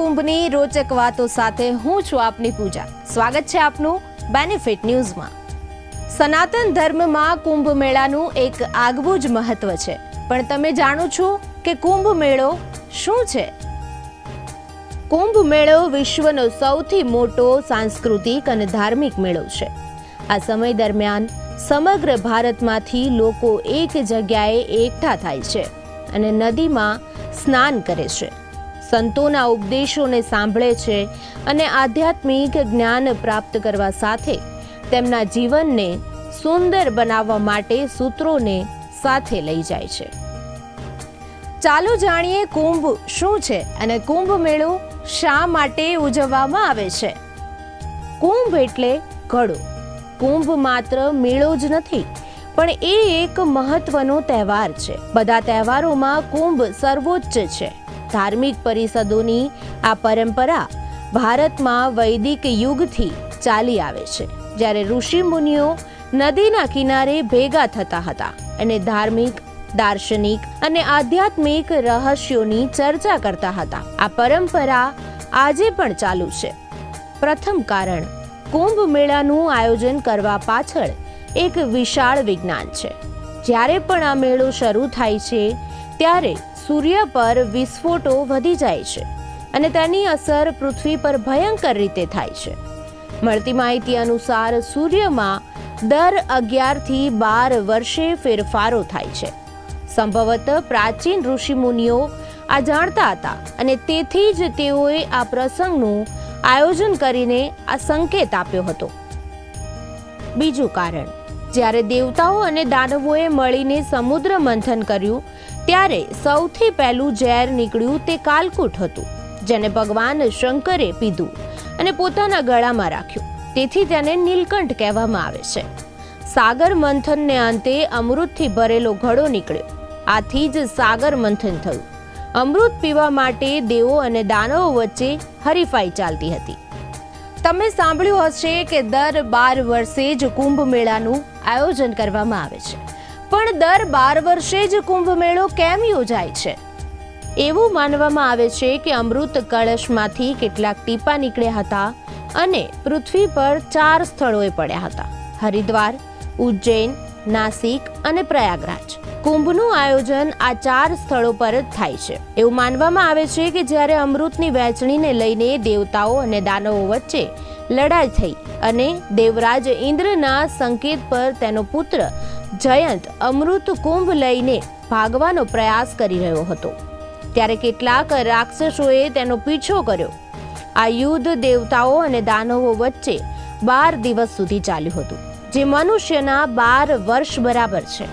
મહાકુંભની રોચક વાતો સાથે હું છું આપની પૂજા. સ્વાગત છે આપનું બેનિફિટ ન્યૂઝમાં સનાતન ધર્મમાં કુંભ મેળાનું એક આગવું જ મહત્વ છે. પણ તમે જાણો છો કે કુંભ મેળો શું છે? કુંભ મેળો વિશ્વનો સૌથી મોટો સાંસ્કૃતિક અને ધાર્મિક મેળો છે. આ સમય દરમિયાન સમગ્ર ભારતમાંથી લોકો એક જગ્યાએ એકઠા થાય છે અને નદીમાં સ્નાન કરે છે. સંતોના ઉપદેશોને સાંભળે છે અને આધ્યાત્મિક જ્ઞાન પ્રાપ્ત કરવા સાથે તેમના જીવનને સુંદર બનાવવા માટે સૂત્રોને સાથે લઈ જાય છે. ચાલો જાણીએ કુંભ શું છે અને કુંભ મેળો શા માટે ઉજવવામાં આવે છે? કુંભ એટલે ઘડો. કુંભ માત્ર મેળો જ નથી, પણ એ એક મહત્વનો તહેવાર છે. બધા તહેવારોમાં કુંભ સર્વોચ્ચ છે. ધાર્મિક પરિષદોની આ પરંપરા ભારતમાં વૈદિક યુગથી ચાલી આવે છે. જ્યારે ઋષિ મુનિઓ નદીના કિનારે ભેગા થતા હતા અને ધાર્મિક, દાર્શનિક અને આધ્યાત્મિક રહસ્યોની ચર્ચા કરતા હતા. આ પરંપરા આજે પણ ચાલુ છે. પ્રથમ કારણ, કુંભ મેળાનું આયોજન કરવા પાછળ એક વિશાળ વિજ્ઞાન છે. જ્યારે પણ આ મેળો શરૂ થાય છે, ત્યારે સૂર્ય પર વિસ્ફોટો વધી જાય છે અને તેની અસર પૃથ્વી પર ભયંકર રીતે થાય છે. મળતી માહિતી અનુસાર સૂર્યમાં દર અગિયારથી બાર વર્ષે ફેરફારો થાય છે. સંભવત પ્રાચીન ઋષિમુનિઓ આ જાણતા હતા અને તેથી જ તેઓએ આ પ્રસંગનું આયોજન કરીને આ સંકેત આપ્યો હતો. બીજું કારણ, જ્યારે દેવતાઓ અને દાનવોએ મળીને સમુદ્ર મંથન કર્યું ત્યારે સૌથી પહેલું ઝેર નીકળ્યું તે કાલકૂટ હતું, જેને ભગવાન શંકરે પીધું અને પોતાના ગળામાં રાખ્યું. તેથી તેને નીલકંઠ કહેવામાં આવે છે. સાગર મંથનને અંતે અમૃતથી ભરેલો ઘડો નીકળ્યો. આથી જ સાગર મંથન થયું. અમૃત પીવા માટે દેવો અને દાનવો વચ્ચે હરીફાઈ ચાલતી હતી. તમે સાંભળ્યું હશે કે દર બાર વર્ષે જ કુંભ મેળાનું આયોજન કરવામાં આવે છે. પણ દર બાર વર્ષે જ કુંભ મેળો કેમ યોજાય છે? એવું માનવામાં આવે છે કે અમૃત કળશમાંથી કેટલાક ટીપા નીકળ્યા હતા અને પૃથ્વી પર ચાર સ્થળોએ પડ્યા હતા. હરિદ્વાર, ઉજ્જૈન, નાસિક અને પ્રયાગરાજ. કુંભનું આયોજન આ ચાર સ્થળો પર જ થાય છે. એવું માનવામાં આવે છે કે જ્યારે અમૃતની વહેંચણીને લઈને દેવતાઓ અને દાનવો વચ્ચે લડાઈ થઈ અને દેવરાજ ઇન્દ્રના સંકેત પર તેનો પુત્ર જયંત અમૃત કુંભ લઈને ભાગવાનો પ્રયાસ કરી રહ્યો હતો. ત્યારે કેટલાક રાક્ષસોએ તેનો પીછો કર્યો. આ યુદ્ધ દેવતાઓ અને દાનવો વચ્ચે બાર દિવસ સુધી ચાલ્યું હતું, જે મનુષ્યના બાર વર્ષ બરાબર છે.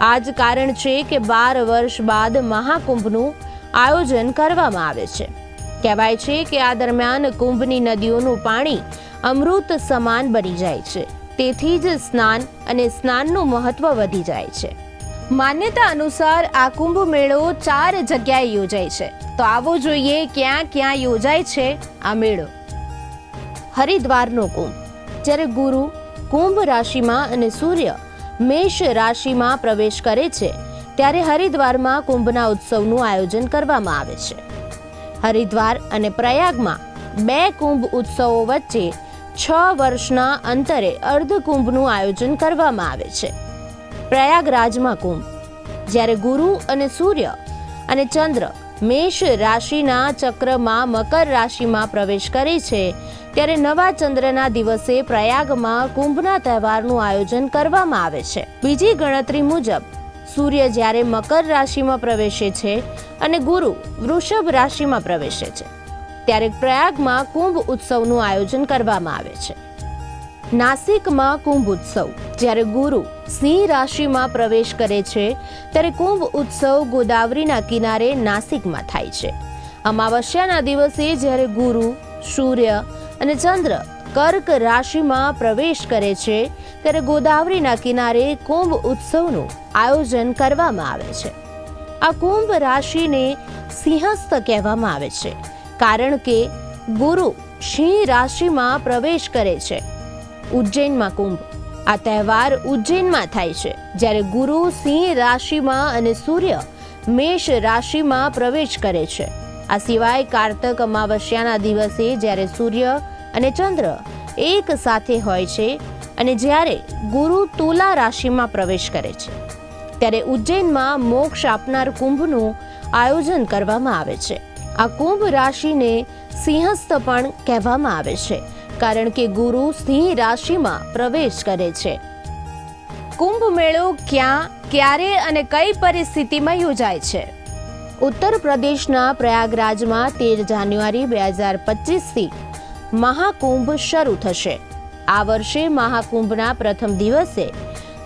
આ જ કારણ છે કે બાર વર્ષ બાદ મહાકુંભનું આયોજન કરવામાં આવે છે. કહેવાય છે કે આ દરમિયાન કુંભની નદીઓનું પાણી અમૃત સમાન બની જાય છે. તેથી જ સ્નાન અને સ્નાનનું મહત્વ વધી જાય છે. માન્યતા અનુસાર આ કુંભ મેળો ચાર જગ્યાએ યોજાય છે. તો આવો જોઈએ ક્યાં ક્યાં યોજાય છે આ મેળો. હરિદ્વારનો કુંભ. જ્યારે ગુરુ કુંભ રાશિમાં અને સૂર્ય મેષ રાશિમાં પ્રવેશ કરે છે, ત્યારે હરિદ્વારમાં કુંભના ઉત્સવનું આયોજન કરવામાં આવે છે. હરિદ્વાર અને પ્રયાગમાં બે કુંભ ઉત્સવો વચ્ચે છ વર્ષના અંતરે અર્ધકુંભનું આયોજન કરવામાં આવે છે. પ્રયાગરાજમાં કુંભ. જ્યારે ગુરુ અને સૂર્ય અને ચંદ્ર મેષ રાશિના ચક્રમાં મકર રાશિમાં પ્રવેશ કરે છે, ત્યારે નવા ચંદ્રના દિવસે પ્રયાગમાં કુંભના તહેવારનું આયોજન કરવામાં આવે છે. બીજી ગણતરી મુજબ, સૂર્ય જ્યારે મકર રાશિમાં પ્રવેશે છે અને ગુરુ વૃષભ રાશિમાં પ્રવેશે છે. ત્યારે પ્રયાગમાં કુંભ ઉત્સવનું આયોજન કરવામાં આવે છે. નાસિકમાં કુંભ ઉત્સવ. જ્યારે ગુરુ સિંહ રાશિમાં પ્રવેશ કરે છે, ત્યારે કુંભ ઉત્સવ ગોદાવરીના કિનારે નાસિકમાં થાય છે. અમાવસ્યાના દિવસે જ્યારે ગુરુ, સૂર્ય અને ચંદ્ર કર્ક રાશિમાં પ્રવેશ કરે છે, ત્યારે ગોદાવરીના કિનારે કુંભ ઉત્સવનું આયોજન કરવામાં આવે છે. આ કુંભ રાશિને સિંહસ્થ કહેવામાં આવે છે. કારણ કે ગુરુ સિંહ રાશિમાં પ્રવેશ કરે છે. ઉજ્જૈનમાં કુંભ. આ તહેવાર ઉજ્જૈનમાં થાય છે. જ્યારે ગુરુ સિંહ રાશિમાં અને સૂર્ય મેષ રાશિમાં પ્રવેશ કરે છે. આ સિવાય કારતક અમાવસ્યાના દિવસે જ્યારે સૂર્ય અને ચંદ્ર એક સાથે હોય છે અને જ્યારે ગુરુ તુલા રાશિમાં પ્રવેશ કરે છે. ત્યારે ઉજ્જૈનમાં મોક્ષ આપનાર કુંભનું આયોજન કરવામાં આવે છે. આ કુંભ રાશિને સિંહસ્થ પણ કહેવામાં આવે છે, કારણ કે ગુરુ સિંહ રાશિમાં પ્રવેશ કરે છે. કુંભ મેળો ક્યાં, ક્યારે અને કઈ પરિસ્થિતિમાં યોજાય છે? ઉત્તર પ્રદેશના પ્રયાગરાજમાં તેર જાન્યુઆરી બે હજાર પચીસથી મહાકુંભ શરૂ થશે. આ વર્ષે મહાકુંભના પ્રથમ દિવસે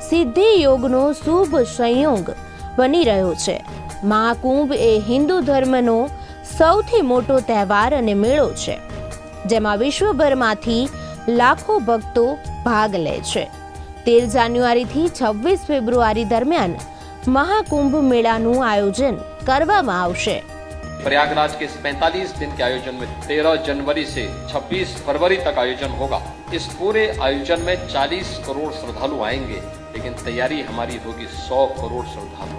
સિદ્ધિ યોગનો શુભ સંયોગ બની રહ્યો છે. મહાકુંભ એ હિન્દુ ધર્મનો સૌથી મોટો તહેવાર અને મેળો છે જેમાં વિશ્વભરમાંથી લાખો ભક્તો ભાગ લે છે તેર જાન્યુઆરીથી છવ્વીસ ફેબ્રુઆરી દરમિયાન મહાકુંભ મેળાનું આયોજન કરવામાં આવશે प्रयागराज के इस 45 दिन के आयोजन में 13 जनवरी से 26 फरवरी तक आयोजन होगा इस पूरे आयोजन में 40 करोड़ श्रद्धालु आएंगे लेकिन तैयारी हमारी होगी 100 करोड़ श्रद्धालुओं की व्यवस्था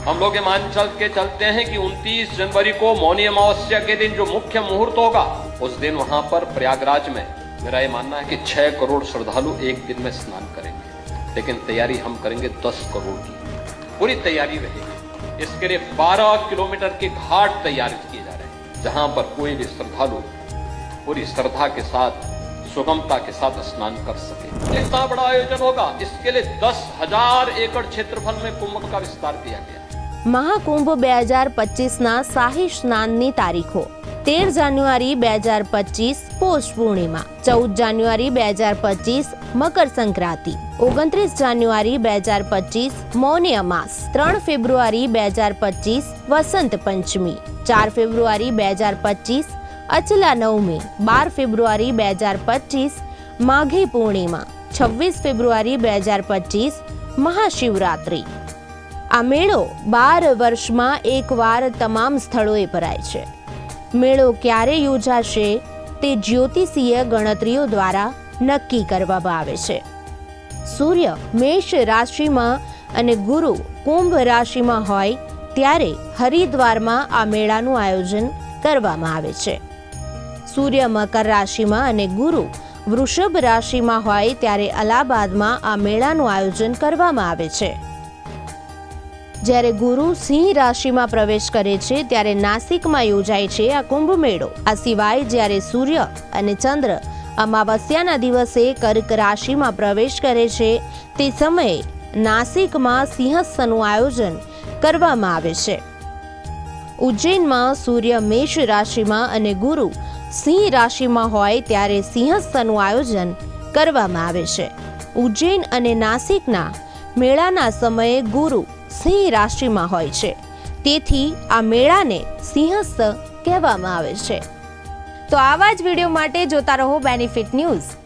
हम लोग ये मान चल के चलते हैं कि 29 जनवरी को मौनी अमावस्या के दिन जो मुख्य मुहूर्त होगा, उस दिन वहाँ पर प्रयागराज में मेरा ये मानना है कि 6 करोड़ श्रद्धालु एक दिन में स्नान करेंगे। लेकिन तैयारी हम करेंगे 10 करोड़ की। पूरी तैयारी रहेगी। इसके लिए 12 किलोमीटर के घाट तैयार किए जा रहे हैं, जहाँ पर कोई भी श्रद्धालु पूरी श्रद्धा के साथ, सुगमता के साथ स्नान कर सके। इतना बड़ा आयोजन होगा, इसके लिए दस हज़ार एकड़ क्षेत्रफल में कुंभ का विस्तार किया गया। મહાકુંભ બે હજાર પચીસના શાહી સ્નાનની તારીખો. તેર જાન્યુઆરી બે હજાર પચીસ પોષ પૂર્ણિમા. ચૌદ જાન્યુઆરી બે હજાર પચીસ મકર સંક્રાંતિ. ઓગણત્રીસ જાન્યુઆરી બે હજાર પચીસ મૌની અમાસ ત્રણ ફેબ્રુઆરી બે હજાર પચીસ વસંત પંચમી. ચાર ફેબ્રુઆરી બે હજાર પચીસ અચલા નવમી. બાર ફેબ્રુઆરી બે હજાર પચીસ માઘી પૂર્ણિમા. છવ્વીસ ફેબ્રુઆરી બે હજાર પચીસ મહાશિવરાત્રી. આ મેળો બાર વર્ષમાં એકવાર તમામ સ્થળોએ ભરાય છે. મેળો ક્યારે યોજાશે તે જ્યોતિષીય ગણતરીઓ દ્વારા નક્કી કરવામાં આવે છે. સૂર્ય મેષ રાશિમાં અને ગુરુ કુંભ રાશિમાં હોય ત્યારે હરિદ્વારમાં આ મેળાનું આયોજન કરવામાં આવે છે. સૂર્ય મકર રાશિમાં અને ગુરુ વૃષભ રાશિમાં હોય ત્યારે અલાહાબાદમાં આ મેળાનું આયોજન કરવામાં આવે છે. જ્યારે ગુરુ સિંહ રાશિમાં પ્રવેશ કરે છે, ત્યારે નાસિકમાં યોજાય છે આ કુંભ મેળો આ સિવાય જ્યારે સૂર્ય અને ચંદ્ર અમાવસ્યાના દિવસે કર્ક રાશિમાં પ્રવેશ કરે છે, તે સમયે નાસિકમાં સિંહસ્થનું આયોજન કરવામાં આવે છે. ઉજ્જૈનમાં સૂર્ય મેષ રાશિમાં અને ગુરુ સિંહ રાશિમાં હોય, ત્યારે સિંહસ્થનું આયોજન કરવામાં આવે છે. ઉજ્જૈન અને નાસિકના મેળાના સમયે ગુરુ સિંહ રાશિમાં હોય છે. તેથી આ મેળાને સિંહસ્થ કહેવામાં આવે છે. તો આવા જ વીડિયો માટે જોતા રહો બેનિફિટ ન્યૂઝ